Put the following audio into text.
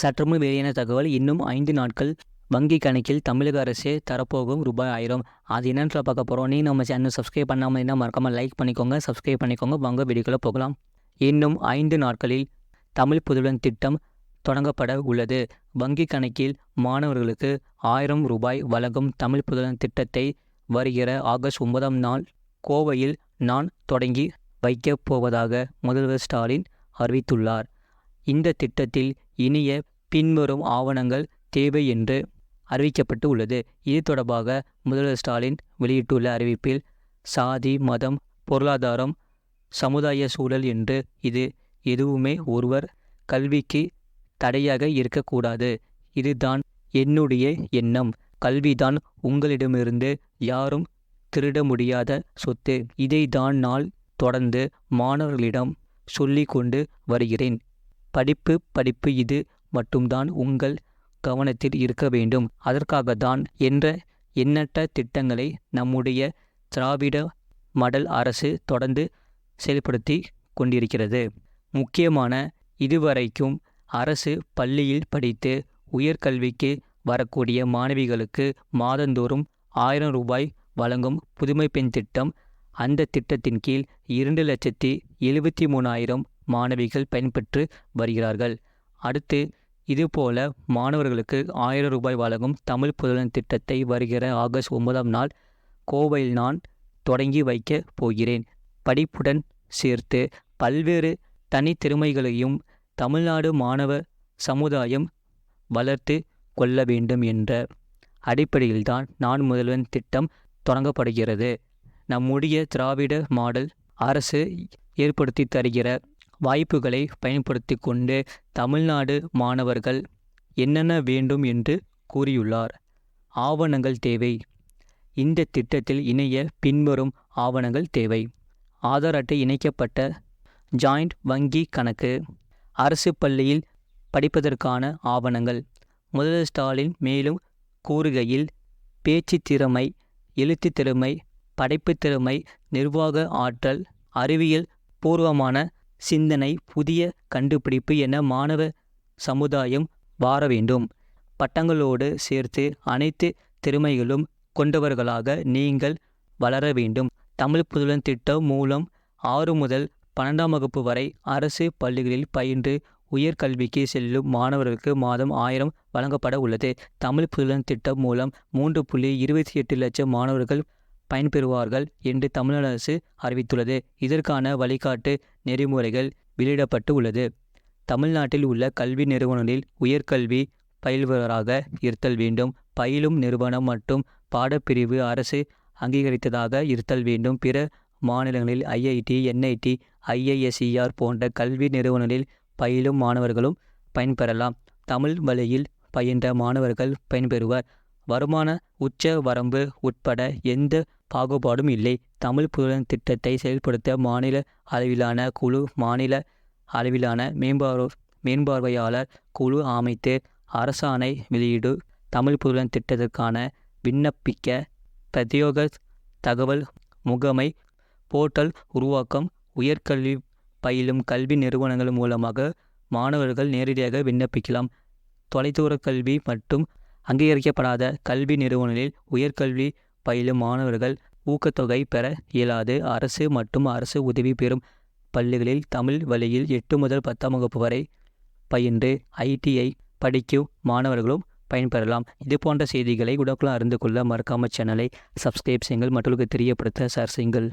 சற்றுமுன் வெளியான தகவல் இன்னும் ஐந்து நாட்கள் வங்கி கணக்கில் தமிழக அரசு தரப்போகும் ரூபாய் ஆயிரம். அது என்னன்ற பார்க்க போகிறோம் நீ நம்ம சேனல் சப்ஸ்கிரைப் பண்ணாமல் இருந்தால் மறக்காமல் லைக் பண்ணிக்கோங்க. சப்ஸ்கிரைப் பண்ணிக்கோங்க. வாங்க வீடியோக்குள்ளே போகலாம். இன்னும் ஐந்து நாட்களில் தமிழ் புதுவன் திட்டம் தொடங்கப்பட உள்ளது. வங்கி கணக்கில் மாணவர்களுக்கு ஆயிரம் ரூபாய் வழங்கும் தமிழ் புதுவன் திட்டத்தை வருகிற ஆகஸ்ட் ஒன்பதாம் நாள் கோவையில் நான் தொடங்கி வைக்கப் போவதாக முதல்வர் ஸ்டாலின் அறிவித்துள்ளார். இந்த திட்டத்தில் இனிய பின்வரும் ஆவணங்கள் தேவை என்று அறிவிக்கப்பட்டு உள்ளது இது தொடர்பாக முதல்வர் ஸ்டாலின் வெளியிட்டுள்ள அறிவிப்பில் சாதி மதம் பொருளாதாரம் சமுதாய சூழல் என்று இது எதுவுமே ஒருவர் கல்விக்கு தடையாக இருக்கக்கூடாது. இதுதான் என்னுடைய எண்ணம். கல்விதான் உங்களிடமிருந்து யாரும் திருட முடியாத சொத்து. இதைதான் நான் தொடர்ந்து மாணவர்களிடம் சொல்லிக் கொண்டு வருகிறேன். படிப்பு படிப்பு இது மட்டும்தான் உங்கள் கவனத்தில் இருக்க வேண்டும். அதற்காகத்தான் என்ற எண்ணற்ற திட்டங்களை நம்முடைய திராவிட மடல் அரசு தொடர்ந்து செயல்படுத்தி கொண்டிருக்கிறது. முக்கியமான இதுவரைக்கும் அரசு பள்ளியில் படித்து உயர்கல்விக்கு வரக்கூடிய மாணவிகளுக்கு மாதந்தோறும் ஆயிரம் ரூபாய் வழங்கும் புதுமை பெண் திட்டம் அந்த திட்டத்தின் கீழ் இரண்டு லட்சத்தி எழுபத்தி மூணாயிரம் மாணவிகள் பயன்பெற்று வருகிறார்கள். அடுத்து இதுபோல மாணவர்களுக்கு ஆயிரம் ரூபாய் வழங்கும் தமிழ் புதலன் திட்டத்தை வருகிற ஆகஸ்ட் ஒன்பதாம் நாள் கோவையில் நான் தொடங்கி வைக்கப் போகிறேன். படிப்புடன் சேர்த்து பல்வேறு தனித்திறமைகளையும் தமிழ்நாடு மாணவ சமுதாயம் வளர்த்து கொள்ள வேண்டும் என்ற அடிப்படையில்தான் நான் முதல்வன் திட்டம் தொடங்கப்படுகிறது. நம்முடைய திராவிட மாடல் அரசு ஏற்படுத்தி தருகிற வாய்ப்புகளை பயன்படுத்தி கொண்டு தமிழ்நாடு மாணவர்கள் என்னென்ன வேண்டும் என்று கூறியுள்ளார். ஆவணங்கள் தேவை. இந்த திட்டத்தில் இணைய பின்வரும் ஆவணங்கள் தேவை. ஆதார் அட்டை இணைக்கப்பட்ட ஜாயிண்ட் வங்கி கணக்கு. அரசு பள்ளியில் படிப்பதற்கான ஆவணங்கள். முதல்வர் ஸ்டாலின் மேலும் கூறுகையில் பேச்சு திறமை எழுத்து திறமை படைப்பு திறமை நிர்வாக ஆற்றல் அறிவியல் பூர்வமான சிந்தனை புதிய கண்டுபிடிப்பு என மாணவ சமுதாயம் வார வேண்டும். பட்டங்களோடு சேர்த்து அனைத்து திறமைகளும் கொண்டவர்களாக நீங்கள் வளர வேண்டும். தமிழ் புதுலன் திட்டம் மூலம் ஆறு முதல் பன்னெண்டாம் வகுப்பு வரை அரசு பள்ளிகளில் பயின்று உயர்கல்விக்கு செல்லும் மாணவர்களுக்கு மாதம் ஆயிரம் வழங்கப்பட உள்ளது. தமிழ் புதுலன் திட்டம் மூலம் மூன்று புள்ளி இருபத்தி எட்டு லட்சம் மாணவர்கள் பயன்பெறுவார்கள் என்று தமிழ்நாடு அரசு அறிவித்துள்ளது. இதற்கான வழிகாட்டு நெறிமுறைகள் வெளியிடப்பட்டு உள்ளது. தமிழ்நாட்டில் உள்ள கல்வி நிறுவனங்களில் உயர்கல்வி பயில்வராக இருத்தல் வேண்டும். பயிலும் நிறுவனம் மற்றும் பாடப்பிரிவு அரசு அங்கீகரித்ததாக இருத்தல் வேண்டும். பிற மாநிலங்களில் ஐஐடி என்ஐடி ஐஐஎஸ்இஆர் போன்ற கல்வி நிறுவனங்களில் பயிலும் மாணவர்களும் பயன்பெறலாம். தமிழ் வழியில் பயின்ற மாணவர்கள் பயன்பெறுவர். வருமான உச்ச வரம்பு உட்பட எந்த பாகுபாடும் இல்லை. தமிழ் புலன் திட்டத்தை செயல்படுத்த மாநில அளவிலான குழு மாநில அளவிலான மேம்பார்வை மேம்பார்வையாளர் குழு அமைத்து அரசாணை வெளியீடு தமிழ் புலன் திட்டத்திற்கான விண்ணப்பிக்க பிரத்யோக தகவல் முகமை போர்ட்டல் உருவாக்கம் உயர்கல்வி பயிலும் கல்வி நிறுவனங்கள் மூலமாக மாணவர்கள் நேரடியாக விண்ணப்பிக்கலாம். தொலைதூர கல்வி மற்றும் அங்கீகரிக்கப்படாத கல்வி நிறுவனங்களில் உயர்கல்வி பயிலும் மாணவர்கள் ஊக்கத்தொகை பெற இயலாது. அரசு மற்றும் அரசு உதவி பெறும் பள்ளிகளில் தமிழ் வழியில் எட்டு முதல் பத்தாம் வகுப்பு வரை பயின்று ஐடிஐ படிக்கும் மாணவர்களும் பயன்பெறலாம். இது போன்ற செய்திகளை உடனுக்குடன் அறிந்து கொள்ள மறக்காமல் சேனலை சப்ஸ்கிரைப் செய்யுங்கள். மற்றவர்களுக்கு தெரியப்படுத்த ஷேர் செய்யுங்கள்.